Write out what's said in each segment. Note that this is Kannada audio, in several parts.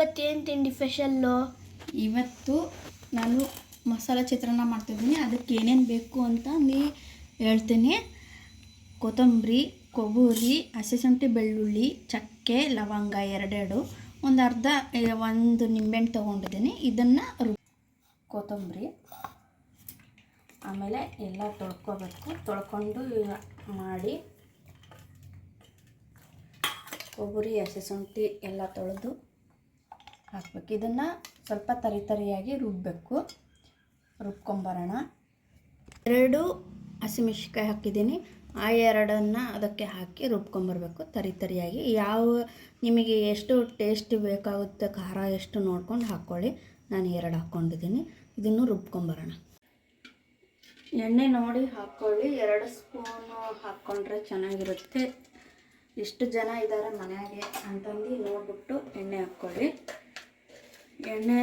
ಇವತ್ತೇನು ತಿಂಡಿ ಸ್ಪೆಷಲ್ಲು ಇವತ್ತು ನಾನು ಮಸಾಲೆ ಚಿತ್ರಾನ್ನ ಮಾಡ್ತಿದ್ದೀನಿ. ಅದಕ್ಕೆ ಏನೇನು ಬೇಕು ಅಂತ ನೀ ಹೇಳ್ತೀನಿ. ಕೊತ್ತಂಬರಿ, ಕೊಬ್ಬರಿ ಹಸಿಶುಂಠಿ ಬೆಳ್ಳುಳ್ಳಿ, ಚಕ್ಕೆ, ಲವಂಗ ಎರಡೆರಡು. ಒಂದು ಅರ್ಧ ಒಂದು ನಿಂಬೆಹಣ್ಣು ತೊಗೊಂಡಿದ್ದೀನಿ. ಇದನ್ನು ರು ಕೊತ್ತಂಬರಿ. ಆಮೇಲೆ ಎಲ್ಲ ತೊಳ್ಕೊಬೇಕು. ತೊಳ್ಕೊಂಡು ಮಾಡಿ ಕೊಬ್ಬರಿ ಹಸಿಶುಂಠಿ ಎಲ್ಲ ತೊಳೆದು ಹಾಕ್ಬೇಕು. ಇದನ್ನು ಸ್ವಲ್ಪ ತರಿ ತರಿಯಾಗಿ ರುಬ್ಬಬೇಕು ರುಬ್ಕೊಂಬರೋಣ. ಎರಡು ಹಸಿಮೆಣ್ಸಿನ್ಕಾಯಿ ಹಾಕಿದ್ದೀನಿ. ಆ ಎರಡನ್ನು ಅದಕ್ಕೆ ಹಾಕಿ ರುಬ್ಕೊಂಬರ್ಬೇಕು ತರಿ ತರಿಯಾಗಿ. ಯಾವ ನಿಮಗೆ ಎಷ್ಟು ಟೇಸ್ಟ್ ಬೇಕಾಗುತ್ತೆ ಖಾರ ಎಷ್ಟು ನೋಡ್ಕೊಂಡು ಹಾಕ್ಕೊಳ್ಳಿ. ನಾನು ಎರಡು ಹಾಕ್ಕೊಂಡಿದ್ದೀನಿ. ಇದನ್ನು ರುಬ್ಕೊಂಬರೋಣ. ಎಣ್ಣೆ ನೋಡಿ ಹಾಕ್ಕೊಳ್ಳಿ. ಎರಡು ಸ್ಪೂನು ಹಾಕ್ಕೊಂಡ್ರೆ ಚೆನ್ನಾಗಿರುತ್ತೆ. ಎಷ್ಟು ಜನ ಇದ್ದಾರೆ ಮನೆಯಾಗೆ ಅಂತಂದು ನೋಡ್ಬಿಟ್ಟು ಎಣ್ಣೆ ಹಾಕ್ಕೊಳ್ಳಿ. ಎಣ್ಣೆ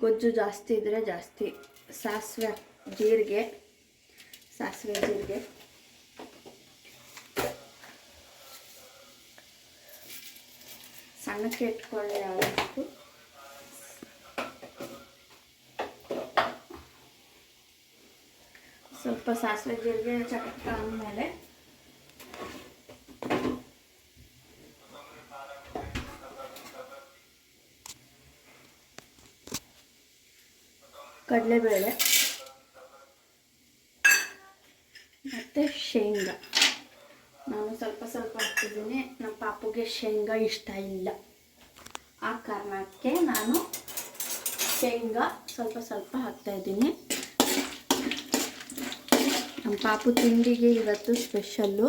ಗೊಜ್ಜು ಜಾಸ್ತಿ ಇದ್ದರೆ ಜಾಸ್ತಿ. ಸಾಸಿವೆ ಜೀರಿಗೆ ಸಾಸಿವೆ ಜೀರಿಗೆ. ಸಣ್ಣಕ್ಕೆ ಇಟ್ಕೊಳ್ಳಿ ಸ್ವಲ್ಪ ಸಾಸಿವೆ ಜೀರಿಗೆ ಚಕ್ಕ ಆದಮೇಲೆ ಕಡಲೆಬೇಳೆ, ಮತ್ತು ಶೇಂಗಾ. ನಾನು ಸ್ವಲ್ಪ ಸ್ವಲ್ಪ ಹಾಕ್ತಿದ್ದೀನಿ. ನಮ್ಮ ಪಾಪುಗೆ ಶೇಂಗಾ ಇಷ್ಟ ಇಲ್ಲ. ಆ ಕಾರಣಕ್ಕೆ ನಾನು ಶೇಂಗಾ ಸ್ವಲ್ಪ ಸ್ವಲ್ಪ ಹಾಕ್ತಾಯಿದ್ದೀನಿ ನಮ್ಮ ಪಾಪು ತಿಂಡಿಗೆ ಇವತ್ತು ಸ್ಪೆಷಲ್ಲು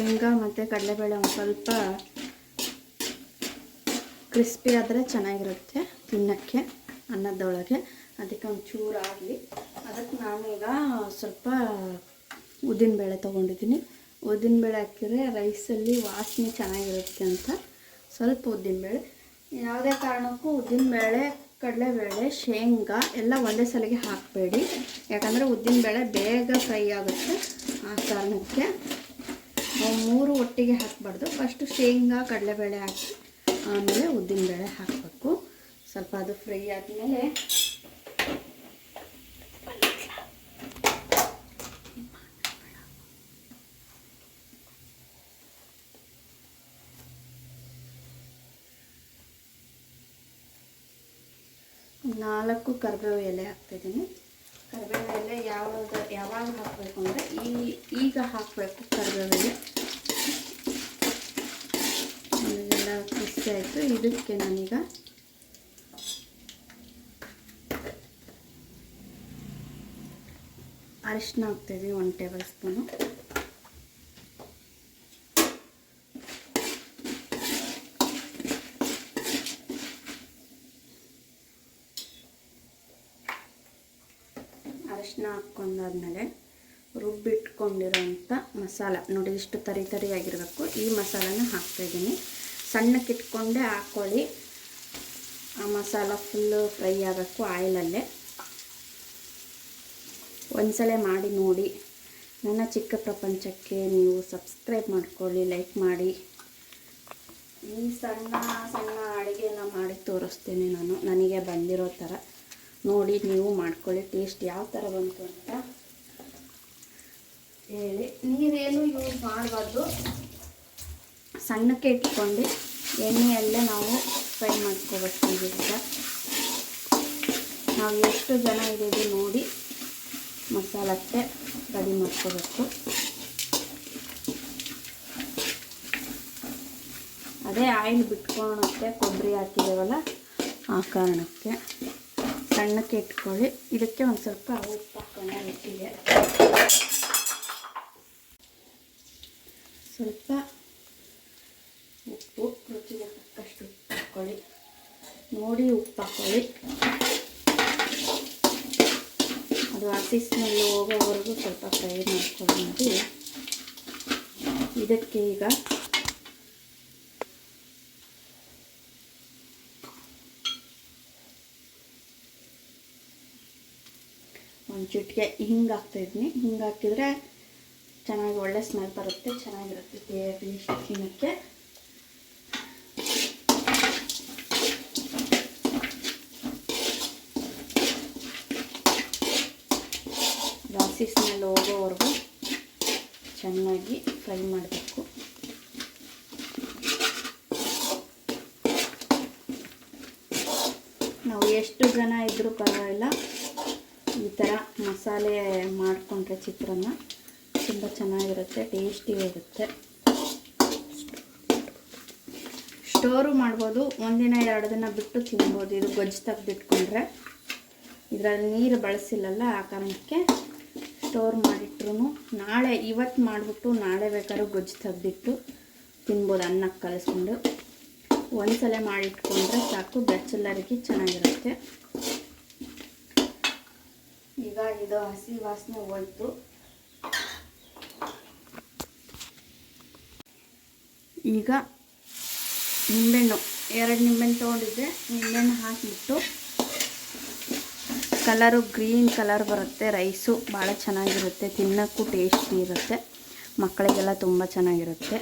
ಶೇಂಗಾ ಮತ್ತು ಕಡಲೆಬೇಳೆ ಒಂದು ಸ್ವಲ್ಪ ಕ್ರಿಸ್ಪಿ ಆದರೆ ಚೆನ್ನಾಗಿರುತ್ತೆ ತಿನ್ನೋಕ್ಕೆ, ಅನ್ನದೊಳಗೆ. ಅದಕ್ಕೆ ಒಂದು ಚೂರು ಆಗಲಿ. ಅದಕ್ಕೆ ನಾನೀಗ ಸ್ವಲ್ಪ ಉದ್ದಿನಬೇಳೆ ತೊಗೊಂಡಿದ್ದೀನಿ. ಉದ್ದಿನಬೇಳೆ ಹಾಕಿದ್ರೆ ರೈಸಲ್ಲಿ ವಾಸನೆ ಚೆನ್ನಾಗಿರುತ್ತೆ ಅಂತ. ಸ್ವಲ್ಪ ಉದ್ದಿನಬೇಳೆ ಯಾವುದೇ ಕಾರಣಕ್ಕೂ ಉದ್ದಿನಬೇಳೆ ಕಡಲೆಬೇಳೆ, ಶೇಂಗಾ ಎಲ್ಲ ಒಂದೇ ಸಲಿಗೆ ಹಾಕಬೇಡಿ. ಯಾಕಂದರೆ ಉದ್ದಿನಬೇಳೆ ಬೇಗ ಫ್ರೈ ಆಗುತ್ತೆ ಆ ಕಾರಣಕ್ಕೆ. ಮೂರು ಒಟ್ಟಿಗೆ ಹಾಕ್ಬಾರ್ದು. ಫಸ್ಟು ಶೇಂಗಾ, ಕಡಲೆಬೇಳೆ ಹಾಕಿ, ಆಮೇಲೆ ಉದ್ದಿನಬೇಳೆ ಹಾಕಬೇಕು. ಸ್ವಲ್ಪ ಅದು ಫ್ರೈ ಆದಮೇಲೆ ನಾಲ್ಕು ಕರ್ಬೇವು ಎಲೆ ಹಾಕ್ತಿದ್ದೀನಿ. ಕರಿಬೇವು ಯಾವಾಗ ಯಾವಾಗ ಹಾಕಬೇಕು ಅಂದರೆ ಈ, ಈಗ ಹಾಕಬೇಕು ಕರಿಬೇವು ಎಲೆ. ಎಲ್ಲ ಖುಷಿ ಆಯಿತು. ಇದಕ್ಕೆ ನಾನೀಗ ಅರಿಶಿನ ಹಾಕ್ತೀವಿ ಒನ್ ಟೇಬಲ್ ಸ್ಪೂನು. ಅರಿಶಿನ ಹಾಕ್ಕೊಂಡಾದ್ಮೇಲೆ ರುಬ್ಬಿಟ್ಕೊಂಡಿರೋಂಥ ಮಸಾಲ. ನೋಡಿ ಇಷ್ಟು ತರಿ ತರಿಯಾಗಿರಬೇಕು. ಈ ಮಸಾಲನ ಹಾಕ್ತಾಯಿದ್ದೀನಿ ಸಣ್ಣಕ್ಕೆ ಇಟ್ಕೊಂಡೆ ಹಾಕ್ಕೊಳ್ಳಿ. ಆ ಮಸಾಲ ಫುಲ್ಲು ಫ್ರೈ ಆಗಬೇಕು ಆಯಿಲಲ್ಲೇ. ಒಂದ್ಸಲ ಮಾಡಿ ನೋಡಿ. ನನ್ನ ಚಿಕ್ಕ ಪ್ರಪಂಚಕ್ಕೆ ನೀವು ಸಬ್ಸ್ಕ್ರೈಬ್ ಮಾಡ್ಕೊಳ್ಳಿ ಲೈಕ್ ಮಾಡಿ. ಈ ಸಣ್ಣ ಸಣ್ಣ ಅಡುಗೆನ ಮಾಡಿ ತೋರಿಸ್ತೀನಿ ನಾನು. ನನಗೆ ಬಂದಿರೋ ಥರ. ನೋಡಿ, ನೀವು ಮಾಡ್ಕೊಳ್ಳಿ. ಟೇಸ್ಟ್ ಯಾವ ಥರ ಬಂತು ಅಂತ ಹೇಳಿ. ನೀರೇನು ಯೂಸ್ ಮಾಡಬಾರ್ದು. ಸಣ್ಣಕ್ಕೆ ಇಟ್ಕೊಂಡು ಎಣ್ಣೆಯಲ್ಲೇ ನಾವು ಫ್ರೈ ಮಾಡ್ಕೋಬೇಕು ಈಗ. ನಾವು ಎಷ್ಟು ಜನ ಇದ್ದೀವಿ ನೋಡಿ, ಮಸಾಲಕ್ಕೆ ರೆಡಿ ಮಾಡ್ಕೋಬೇಕು. ಅದೇ ಆಯಿಲ್ ಬಿಟ್ಕೊಳೋಕ್ಕೆ ಕೊಬ್ಬರಿ ಹಾಕಿದ್ದೇವಲ್ಲ ಆ ಕಾರಣಕ್ಕೆ. ಸಣ್ಣಕ್ಕೆ ಇಟ್ಕೊಳ್ಳಿ. ಇದಕ್ಕೆ ಒಂದು ಸ್ವಲ್ಪ ಉಪ್ಪು ಹಾಕೋಣ ರುಚಿಗೆ. ಸ್ವಲ್ಪ ಉಪ್ಪು, ರುಚಿಗೆ ತಕ್ಕಷ್ಟು ಉಪ್ಪು ಹಾಕ್ಕೊಳ್ಳಿ ನೋಡಿ ಉಪ್ಪು ಹಾಕ್ಕೊಳ್ಳಿ ಅದು ಹಸಿ ಹೋಗೋವರೆಗೂ ಸ್ವಲ್ಪ ಫ್ರೈ ಮಾಡ್ಕೊಂಡು ಇದಕ್ಕೆ ಈಗ ಚಿಟಿಕೆ ಹಿಂಗೆ ಹಾಕ್ತಾಯಿದ್ದೀನಿ ಹಿಂಗೆ ಹಾಕಿದರೆ ಚೆನ್ನಾಗಿ ಒಳ್ಳೆ ಸ್ಮೆಲ್ ಬರುತ್ತೆ, ಚೆನ್ನಾಗಿರುತ್ತೆ ತಿನ್ನೋಕ್ಕೆ ಜಾಸ್ತಿ ಸ್ಮೆಲ್ ಹೋಗೋವರೆಗೂ ಚೆನ್ನಾಗಿ ಫ್ರೈ ಮಾಡಬೇಕು. ನಾವು ಎಷ್ಟು ಜನ ಇದ್ದರೂ ಪರವಾಗಿಲ್ಲ. ಈ ಥರ ಮಸಾಲೆ ಮಾಡಿಕೊಂಡ್ರೆ ಚಿತ್ರಾನ್ನ ತುಂಬ ಚೆನ್ನಾಗಿರುತ್ತೆ ಟೇಸ್ಟಿ ಇರುತ್ತೆ. ಸ್ಟೋರು ಮಾಡ್ಬೋದು, ಒಂದಿನ ಎರಡು ದಿನ ಬಿಟ್ಟು ತಿನ್ಬೋದು. ಇದು ಗೊಜ್ಜು ತೆಗೆದಿಟ್ಕೊಂಡ್ರೆ. ಇದರಲ್ಲಿ ನೀರು ಬಳಸಿಲ್ಲಲ್ಲ, ಆ ಕಾರಣಕ್ಕೆ ಸ್ಟೋರ್ ಮಾಡಿಟ್ರು ನಾಳೆ ಇವತ್ತು ಮಾಡಿಬಿಟ್ಟು ನಾಳೆ ಬೇಕಾದ್ರೂ ಗೊಜ್ಜು ತೆಗೆದಿಟ್ಟು ತಿನ್ಬೋದು, ಅನ್ನಕ್ಕೆ ಕಲಿಸ್ಕೊಂಡು. ಒಂದ್ಸಲ ಮಾಡಿಟ್ಕೊಂಡ್ರೆ ಸಾಕು, ಬ್ಯಾಚುಲರಿಗೆ ಚೆನ್ನಾಗಿರುತ್ತೆ. ಈಗ ಇದು ಹಸಿ ವಾಸನೆ ಹೋಯ್ತು. ಈಗ ನಿಂಬೆಹಣ್ಣು, ಎರಡು ನಿಂಬೆಹಣ್ಣು ತೊಗೊಂಡಿದ್ದೆ. ನಿಂಬೆಹಣ್ಣು ಹಾಕಿಬಿಟ್ಟು ಕಲರು ಗ್ರೀನ್ ಕಲರ್ ಬರುತ್ತೆ ರೈಸು ಭಾಳ ಚೆನ್ನಾಗಿರುತ್ತೆ, ತಿನ್ನೋಕ್ಕೂ ಟೇಸ್ಟಿ ಇರುತ್ತೆ, ಮಕ್ಕಳಿಗೆಲ್ಲ ತುಂಬ ಚೆನ್ನಾಗಿರುತ್ತೆ.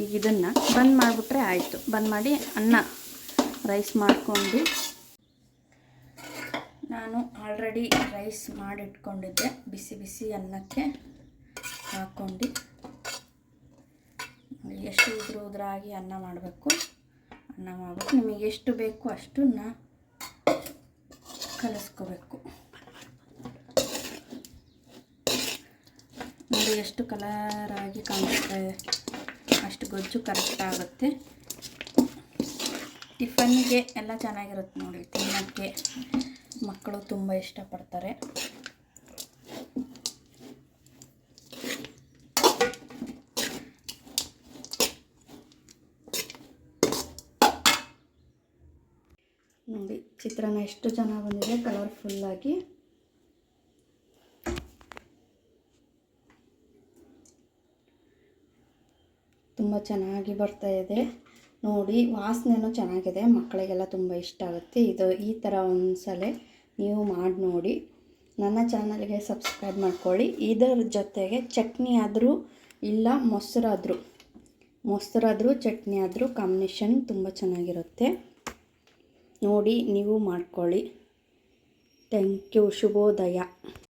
ಈಗ ಇದನ್ನು ಬಂದ್ ಮಾಡಿಬಿಟ್ರೆ ಆಯಿತು. ಬಂದ್ ಮಾಡಿ ಅನ್ನ ರೈಸ್ ಮಾಡ್ಕೊಂಡು ನಾನು ಆಲ್ರೆಡಿ ರೈಸ್ ಮಾಡಿಟ್ಕೊಂಡಿದ್ದೆ. ಬಿಸಿ ಬಿಸಿ ಅನ್ನಕ್ಕೆ ಹಾಕ್ಕೊಂಡು. ಎಷ್ಟು ಉದ್ರ ಉದ್ರಾಗಿ ಅನ್ನ ಮಾಡಬೇಕು? ಅನ್ನ ಮಾಡಬೇಕು ನಿಮಗೆ ಎಷ್ಟು ಬೇಕು ಅಷ್ಟನ್ನ ಕಲಿಸ್ಕೋಬೇಕು. ನೋಡಿ ಎಷ್ಟು ಕಲರಾಗಿ ಕಾಣಿಸ್ತಾ ಇದೆ. ಅಷ್ಟು ಗೊಜ್ಜು ಕರೆಕ್ಟ್ ಆಗುತ್ತೆ. ಟಿಫನ್ಗೆ ಎಲ್ಲ ಚೆನ್ನಾಗಿರುತ್ತೆ ನೋಡಿ. ತಿನ್ನೋಕ್ಕೆ. ಮಕ್ಕಳು ತುಂಬ ಇಷ್ಟಪಡ್ತಾರೆ. ನೋಡಿ ಚಿತ್ರಾನ್ನ ಎಷ್ಟು ಚೆನ್ನಾಗಿ ಬಂದಿದೆ ಕಲರ್ಫುಲ್ಲಾಗಿ ತುಂಬ ಚೆನ್ನಾಗಿ ಬರ್ತಾ ಇದೆ. ನೋಡಿ, ವಾಸನೆನೂ ಚೆನ್ನಾಗಿದೆ. ಮಕ್ಕಳಿಗೆಲ್ಲ ತುಂಬ ಇಷ್ಟ ಆಗುತ್ತೆ. ಇದು ಈ ಥರ ಒಂದ್ಸಲ ನೀವು ಮಾಡಿ ನೋಡಿ. ನನ್ನ ಚಾನಲ್ಗೆ ಸಬ್ಸ್ಕ್ರೈಬ್ ಮಾಡ್ಕೊಳ್ಳಿ. ಇದರ ಜೊತೆಗೆ ಚಟ್ನಿ ಆದರೂ ಇಲ್ಲ ಮೊಸರಾದರೂ ಮೊಸರಾದರೂ ಚಟ್ನಿ ಆದರೂ ಕಾಂಬಿನೇಷನ್ ತುಂಬ ಚೆನ್ನಾಗಿರುತ್ತೆ. ನೋಡಿ, ನೀವು ಮಾಡ್ಕೊಳ್ಳಿ. ಥ್ಯಾಂಕ್ ಯು ಶುಭೋದಯ.